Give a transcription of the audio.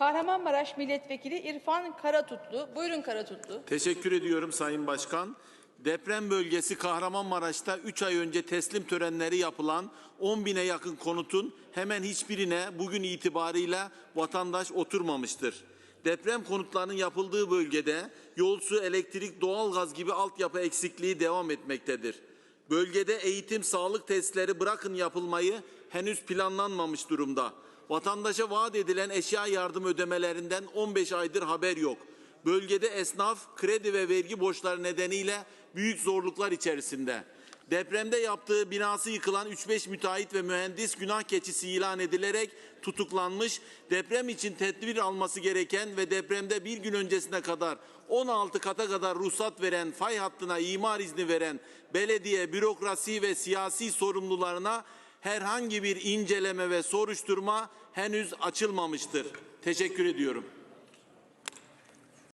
Kahramanmaraş Milletvekili İrfan Karatutlu. Buyurun Karatutlu. Teşekkür ediyorum Sayın Başkan. Deprem bölgesi Kahramanmaraş'ta 3 ay önce teslim törenleri yapılan 10 bine yakın konutun hemen hiçbirine bugün itibarıyla vatandaş oturmamıştır. Deprem konutlarının yapıldığı bölgede yol, su, elektrik, doğalgaz gibi altyapı eksikliği devam etmektedir. Bölgede eğitim, sağlık testleri bırakın yapılmayı henüz planlanmamış durumda. Vatandaşa vaat edilen eşya yardım ödemelerinden 15 aydır haber yok. Bölgede esnaf kredi ve vergi borçları nedeniyle büyük zorluklar içerisinde. Depremde yaptığı binası yıkılan 3-5 müteahhit ve mühendis günah keçisi ilan edilerek tutuklanmış, deprem için tedbir alması gereken ve depremde bir gün öncesine kadar 16 kata kadar ruhsat veren, fay hattına imar izni veren belediye, bürokrasi ve siyasi sorumlularına herhangi bir inceleme ve soruşturma henüz açılmamıştır. Teşekkür ediyorum.